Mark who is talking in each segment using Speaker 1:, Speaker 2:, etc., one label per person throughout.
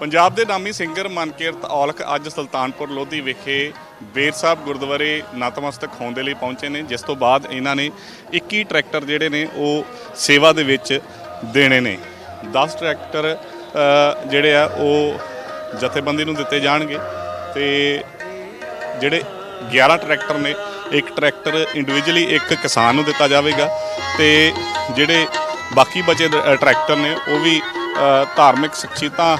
Speaker 1: ਪੰਜਾਬ ਦੇ ਨਾਮੀ ਸਿੰਗਰ ਮਨਕੀਰਤ ਔਲਖ ਅੱਜ ਸੁਲਤਾਨਪੁਰ ਲੋਧੀ ਵਿਖੇ ਬੇਰ ਸਾਹਿਬ ਗੁਰਦੁਆਰੇ ਨਤਮਸਤਕ ਹੋਣ ਦੇ ਲਈ ਪਹੁੰਚੇ ਨੇ, ਜਿਸ ਤੋਂ ਬਾਅਦ ਇਹਨਾਂ ਨੇ 21 ਟਰੈਕਟਰ ਜਿਹੜੇ ਨੇ ਉਹ ਸੇਵਾ ਦੇ ਵਿੱਚ ਦੇਣੇ ਨੇ। 10 ਟਰੈਕਟਰ ਜਿਹੜੇ ਆ ਉਹ ਜਥੇਬੰਦੀ ਨੂੰ ਦਿੱਤੇ ਜਾਣਗੇ ਤੇ ਜਿਹੜੇ 11 ਟਰੈਕਟਰ ਨੇ, ਇੱਕ ਟਰੈਕਟਰ ਇੰਡੀਵਿਜੂਅਲੀ ਇੱਕ ਕਿਸਾਨ ਨੂੰ ਦਿੱਤਾ ਜਾਵੇਗਾ ਤੇ ਜਿਹੜੇ ਬਾਕੀ ਬਚੇ ਦ- ਟਰੈਕਟਰ ਨੇ ਉਹ ਵੀ ਧਾਰਮਿਕ ਸ਼ਖਸੀਅਤਾਂ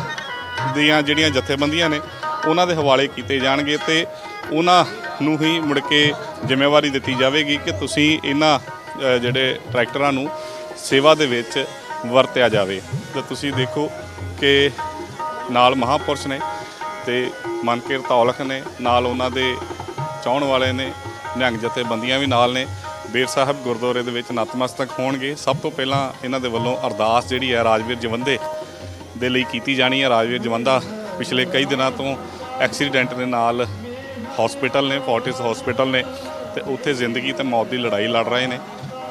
Speaker 1: ਦੀਆਂ ਜਿਹੜੀਆਂ ਜਥੇਬੰਦੀਆਂ ਨੇ, ਉਹਨਾਂ ਦੇ ਹਵਾਲੇ ਕੀਤੇ ਜਾਣਗੇ ਤੇ ਉਹਨਾਂ ਨੂੰ ਹੀ ਮੁੜ ਕੇ ਜ਼ਿੰਮੇਵਾਰੀ ਦਿੱਤੀ ਜਾਵੇਗੀ ਕਿ ਤੁਸੀਂ ਇਹਨਾਂ ਜਿਹੜੇ ਟਰੈਕਟਰਾਂ ਨੂੰ ਸੇਵਾ ਦੇ ਵਿੱਚ ਵਰਤਿਆ ਜਾਵੇ। ਤਾਂ ਤੁਸੀਂ ਦੇਖੋ ਕਿ ਨਾਲ ਮਹਾਪੁਰਸ਼ ਨੇ ਤੇ ਮਨਕੀਰਤ ਔਲਖ ਨੇ, ਨਾਲ ਉਹਨਾਂ ਦੇ ਚਾਹਣ ਵਾਲੇ ਨੇ, ਨਿਹੰਗ ਜਥੇਬੰਦੀਆਂ ਵੀ ਨਾਲ ਨੇ। ਬੇਰ ਸਾਹਿਬ ਗੁਰਦੁਆਰੇ ਦੇ ਵਿੱਚ ਨਤਮਸਤਕ ਹੋਣਗੇ। ਸਭ ਤੋਂ ਪਹਿਲਾਂ ਇਹਨਾਂ ਦੇ ਵੱਲੋਂ ਅਰਦਾਸ ਜਿਹੜੀ ਹੈ ਰਾਜਵੀਰ ਜਵੰਦੇ ਦੇ ਲਈ ਕੀਤੀ ਜਾਣੀ ਹੈ। ਰਾਜਵੀਰ ਜਵੰਦਾ ਪਿਛਲੇ ਕਈ ਦਿਨਾਂ ਤੋਂ ਐਕਸੀਡੈਂਟ ਦੇ ਨਾਲ ਹਸਪੀਟਲ ਨੇ, ਫੋਰਟਿਸ ਹਸਪੀਟਲ ਨੇ ਤੇ ਉੱਥੇ ਜ਼ਿੰਦਗੀ ਤੇ ਮੌਤ ਦੀ ਲੜਾਈ ਲੜ ਰਹੇ ਨੇ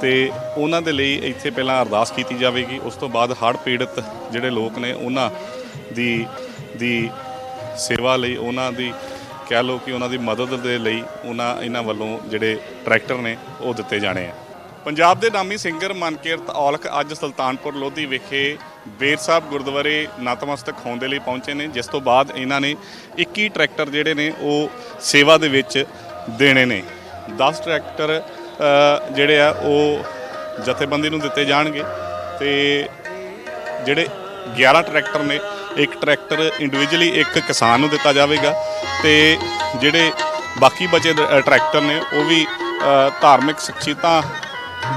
Speaker 1: ਤੇ ਉਹਨਾਂ ਦੇ ਲਈ ਇੱਥੇ ਪਹਿਲਾਂ ਅਰਦਾਸ ਕੀਤੀ ਜਾਵੇਗੀ। ਉਸ ਤੋਂ ਬਾਅਦ ਹੜ੍ਹ ਪੀੜਤ ਜਿਹੜੇ ਲੋਕ ਨੇ, ਉਹਨਾਂ ਦੀ ਦੀ ਸੇਵਾ ਲਈ, ਉਹਨਾਂ ਦੀ ਕਹਿ ਲਓ ਕਿ ਉਹਨਾਂ ਦੀ ਮਦਦ ਦੇ ਲਈ ਉਹਨਾਂ ਇਹਨਾਂ ਵੱਲੋਂ ਜਿਹੜੇ ਟਰੈਕਟਰ ਨੇ, ਉਹ ਦਿੱਤੇ ਜਾਣੇ ਆ। ਪੰਜਾਬ ਦੇ ਨਾਮੀ ਸਿੰਗਰ ਮਨਕੀਰਤ ਔਲਖ ਅੱਜ ਸੁਲਤਾਨਪੁਰ ਲੋਧੀ ਵਿਖੇ ਬੇਰ ਸਾਹਿਬ ਗੁਰਦੁਆਰੇ ਨਤਮਸਤਕ ਹੋਣ ਦੇ ਲਈ ਪਹੁੰਚੇ ਨੇ, ਜਿਸ ਤੋਂ ਬਾਅਦ ਇਹਨਾਂ ਨੇ 21 ਟਰੈਕਟਰ ਜਿਹੜੇ ਨੇ ਉਹ ਸੇਵਾ ਦੇ ਵਿੱਚ ਦੇਣੇ ਨੇ। 10 ਟਰੈਕਟਰ ਜਿਹੜੇ ਆ ਉਹ ਜਥੇਬੰਦੀ ਨੂੰ ਦਿੱਤੇ ਜਾਣਗੇ ਤੇ ਜਿਹੜੇ 11 ਟਰੈਕਟਰ ਨੇ, ਇੱਕ ਟਰੈਕਟਰ ਇੰਡੀਵਿਜੂਅਲੀ ਇੱਕ ਕਿਸਾਨ ਨੂੰ ਦਿੱਤਾ ਜਾਵੇਗਾ ਤੇ ਜਿਹੜੇ ਬਾਕੀ ਬਚੇ ਦ- ਟਰੈਕਟਰ ਨੇ, ਉਹ ਵੀ ਧਾਰਮਿਕ ਸ਼ਖਸੀਅਤਾਂ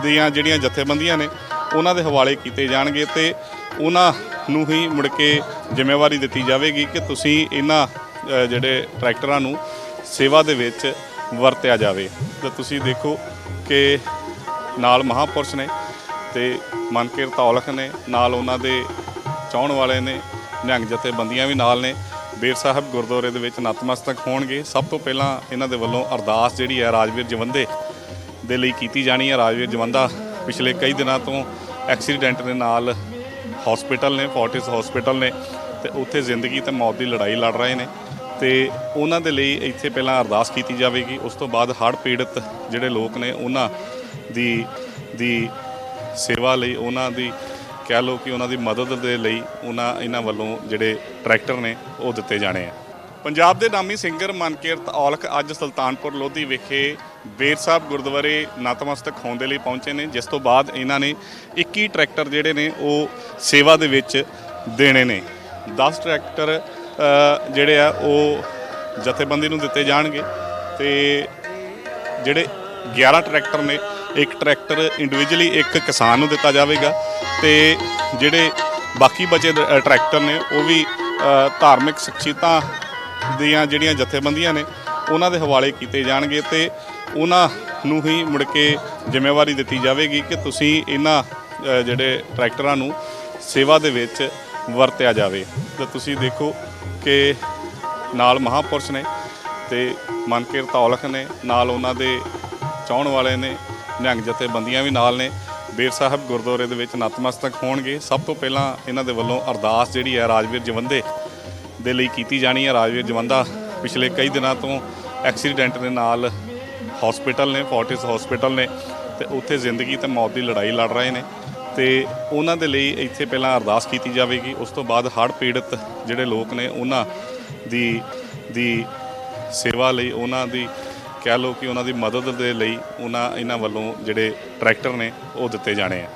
Speaker 1: ਦੀਆਂ ਜਿਹੜੀਆਂ ਜਥੇਬੰਦੀਆਂ ਨੇ, ਉਹਨਾਂ ਦੇ ਹਵਾਲੇ ਕੀਤੇ ਜਾਣਗੇ ਤੇ ਉਹਨਾਂ ਨੂੰ ਹੀ ਮੁੜ ਕੇ ਜ਼ਿੰਮੇਵਾਰੀ ਦਿੱਤੀ ਜਾਵੇਗੀ ਕਿ ਤੁਸੀਂ ਇਹਨਾਂ ਜਿਹੜੇ ਟਰੈਕਟਰਾਂ ਨੂੰ ਸੇਵਾ ਦੇ ਵਿੱਚ ਵਰਤਿਆ ਜਾਵੇ। ਤਾਂ ਤੁਸੀਂ ਦੇਖੋ ਕਿ ਨਾਲ ਮਹਾਪੁਰਸ਼ ਨੇ ਤੇ ਮਨਕੀਰਤ ਔਲਖ ਨੇ, ਨਾਲ ਉਹਨਾਂ ਦੇ ਚਾਹਣ ਵਾਲੇ ਨੇ, ਨਿਹੰਗ ਜਥੇਬੰਦੀਆਂ ਵੀ ਨਾਲ ਨੇ। ਬੇਰ ਸਾਹਿਬ ਗੁਰਦੁਆਰੇ ਦੇ ਵਿੱਚ ਨਤਮਸਤਕ ਹੋਣਗੇ। ਸਭ ਤੋਂ ਪਹਿਲਾਂ ਇਹਨਾਂ ਦੇ ਵੱਲੋਂ ਅਰਦਾਸ ਜਿਹੜੀ ਹੈ ਰਾਜਵੀਰ ਜਵੰਦੇ ਦੇ ਲਈ ਕੀਤੀ ਜਾਣੀ ਹੈ। ਰਾਜਵੀਰ ਜਵੰਦਾ ਪਿਛਲੇ ਕਈ ਦਿਨਾਂ ਤੋਂ ਐਕਸੀਡੈਂਟ ਦੇ ਨਾਲ ਹਸਪੀਟਲ ਨੇ ਫੋਰਟਿਸ ਹਸਪੀਟਲ ਨੇ ਤੇ ਉੱਥੇ ਜ਼ਿੰਦਗੀ ਤੇ ਮੌਤ ਦੀ ਲੜਾਈ ਲੜ ਰਹੇ ਨੇ ਤੇ ਉਹਨਾਂ ਦੇ ਲਈ ਇੱਥੇ ਪਹਿਲਾਂ ਅਰਦਾਸ ਕੀਤੀ ਜਾਵੇਗੀ। ਉਸ ਤੋਂ ਬਾਅਦ ਹੜ੍ਹ ਪੀੜਤ ਜਿਹੜੇ ਲੋਕ ਨੇ, ਉਹਨਾਂ ਦੀ ਦੀ ਸੇਵਾ ਲਈ, ਉਹਨਾਂ ਦੀ ਕਹਿ ਲਓ ਕਿ ਉਹਨਾਂ ਦੀ ਮਦਦ ਦੇ ਲਈ ਉਹਨਾਂ ਇਹਨਾਂ ਵੱਲੋਂ ਜਿਹੜੇ ਟਰੈਕਟਰ ਨੇ, ਉਹ ਦਿੱਤੇ ਜਾਣੇ ਆ। ਪੰਜਾਬ ਦੇ ਨਾਮੀ ਸਿੰਗਰ ਮਨਕੀਰਤ ਔਲਖ ਅੱਜ ਸੁਲਤਾਨਪੁਰ ਲੋਧੀ ਵਿਖੇ ਬੇਰ ਸਾਹਿਬ ਗੁਰਦੁਆਰੇ ਨਤਮਸਤਕ ਹੋਣ ਦੇ ਲਈ ਪਹੁੰਚੇ ਨੇ, ਜਿਸ ਤੋਂ ਬਾਅਦ ਇਹਨਾਂ ਨੇ 21 ਟਰੈਕਟਰ ਜਿਹੜੇ ਨੇ ਉਹ ਸੇਵਾ ਦੇ ਵਿੱਚ ਦੇਣੇ ਨੇ। 10 ਟਰੈਕਟਰ ਜਿਹੜੇ ਆ ਉਹ ਜਥੇਬੰਦੀ ਨੂੰ ਦਿੱਤੇ ਜਾਣਗੇ ਤੇ ਜਿਹੜੇ 11 ਟਰੈਕਟਰ ਨੇ, ਇੱਕ ਟਰੈਕਟਰ ਇੰਡੀਵਿਜੂਅਲੀ ਇੱਕ ਕਿਸਾਨ ਨੂੰ ਦਿੱਤਾ ਜਾਵੇਗਾ ਤੇ ਜਿਹੜੇ ਬਾਕੀ ਬਚੇ ਟਰੈਕਟਰ ਨੇ ਉਹ ਵੀ ਧਾਰਮਿਕ ਸ਼ਖਸੀਅਤਾਂ ਦੀਆਂ ਜਿਹੜੀਆਂ ਜਥੇਬੰਦੀਆਂ ਨੇ, ਉਹਨਾਂ ਦੇ ਹਵਾਲੇ ਕੀਤੇ ਜਾਣਗੇ ਤੇ ਉਹਨਾਂ ਨੂੰ ਹੀ ਮੁੜ ਕੇ ਜ਼ਿੰਮੇਵਾਰੀ ਦਿੱਤੀ ਜਾਵੇਗੀ ਕਿ ਤੁਸੀਂ ਇਹਨਾਂ ਜਿਹੜੇ ਟਰੈਕਟਰਾਂ ਨੂੰ ਸੇਵਾ ਦੇ ਵਿੱਚ ਵਰਤਿਆ ਜਾਵੇ। ਤਾਂ ਤੁਸੀਂ ਦੇਖੋ ਕਿ ਨਾਲ ਮਹਾਪੁਰਸ਼ ਨੇ ਤੇ ਮਨਕੀਰਤ ਔਲਖ ਨੇ, ਨਾਲ ਉਹਨਾਂ ਦੇ ਚਾਹਣ ਵਾਲੇ ਨੇ, ਨਿਹੰਗ ਜਥੇਬੰਦੀਆਂ ਵੀ ਨਾਲ ਨੇ। ਬੇਰ ਸਾਹਿਬ ਗੁਰਦੁਆਰੇ ਦੇ ਵਿੱਚ ਨਤਮਸਤਕ ਹੋਣਗੇ। ਸਭ ਤੋਂ ਪਹਿਲਾਂ ਇਹਨਾਂ ਦੇ ਵੱਲੋਂ ਅਰਦਾਸ ਜਿਹੜੀ ਹੈ ਰਾਜਵੀਰ ਜਵੰਦੇ ਦੇ ਲਈ ਕੀਤੀ ਜਾਣੀ ਹੈ। ਰਾਜਵੀਰ ਜਵੰਦਾ ਪਿਛਲੇ ਕਈ ਦਿਨਾਂ ਤੋਂ ਐਕਸੀਡੈਂਟ ਦੇ ਨਾਲ ਹਸਪੀਟਲ ਨੇ, ਫੋਰਟਿਸ ਹਸਪੀਟਲ ਨੇ ਤੇ ਉੱਥੇ ਜ਼ਿੰਦਗੀ ਤੇ ਮੌਤ ਦੀ ਲੜਾਈ ਲੜ ਰਹੇ ਨੇ ਤੇ ਉਹਨਾਂ ਦੇ ਲਈ ਇੱਥੇ ਪਹਿਲਾਂ ਅਰਦਾਸ ਕੀਤੀ ਜਾਵੇਗੀ। ਉਸ ਤੋਂ ਬਾਅਦ ਹੜ੍ਹ ਪੀੜਤ ਜਿਹੜੇ ਲੋਕ ਨੇ, ਉਹਨਾਂ ਦੀ ਦੀ ਸੇਵਾ ਲਈ, ਉਹਨਾਂ ਦੀ ਕਹਿ ਲਓ ਕਿ ਉਹਨਾਂ ਦੀ ਮਦਦ ਦੇ ਲਈ ਉਹਨਾਂ ਇਹਨਾਂ ਵੱਲੋਂ ਜਿਹੜੇ ਟਰੈਕਟਰ ਨੇ ਉਹ ਦਿੱਤੇ ਜਾਣੇ ਆ।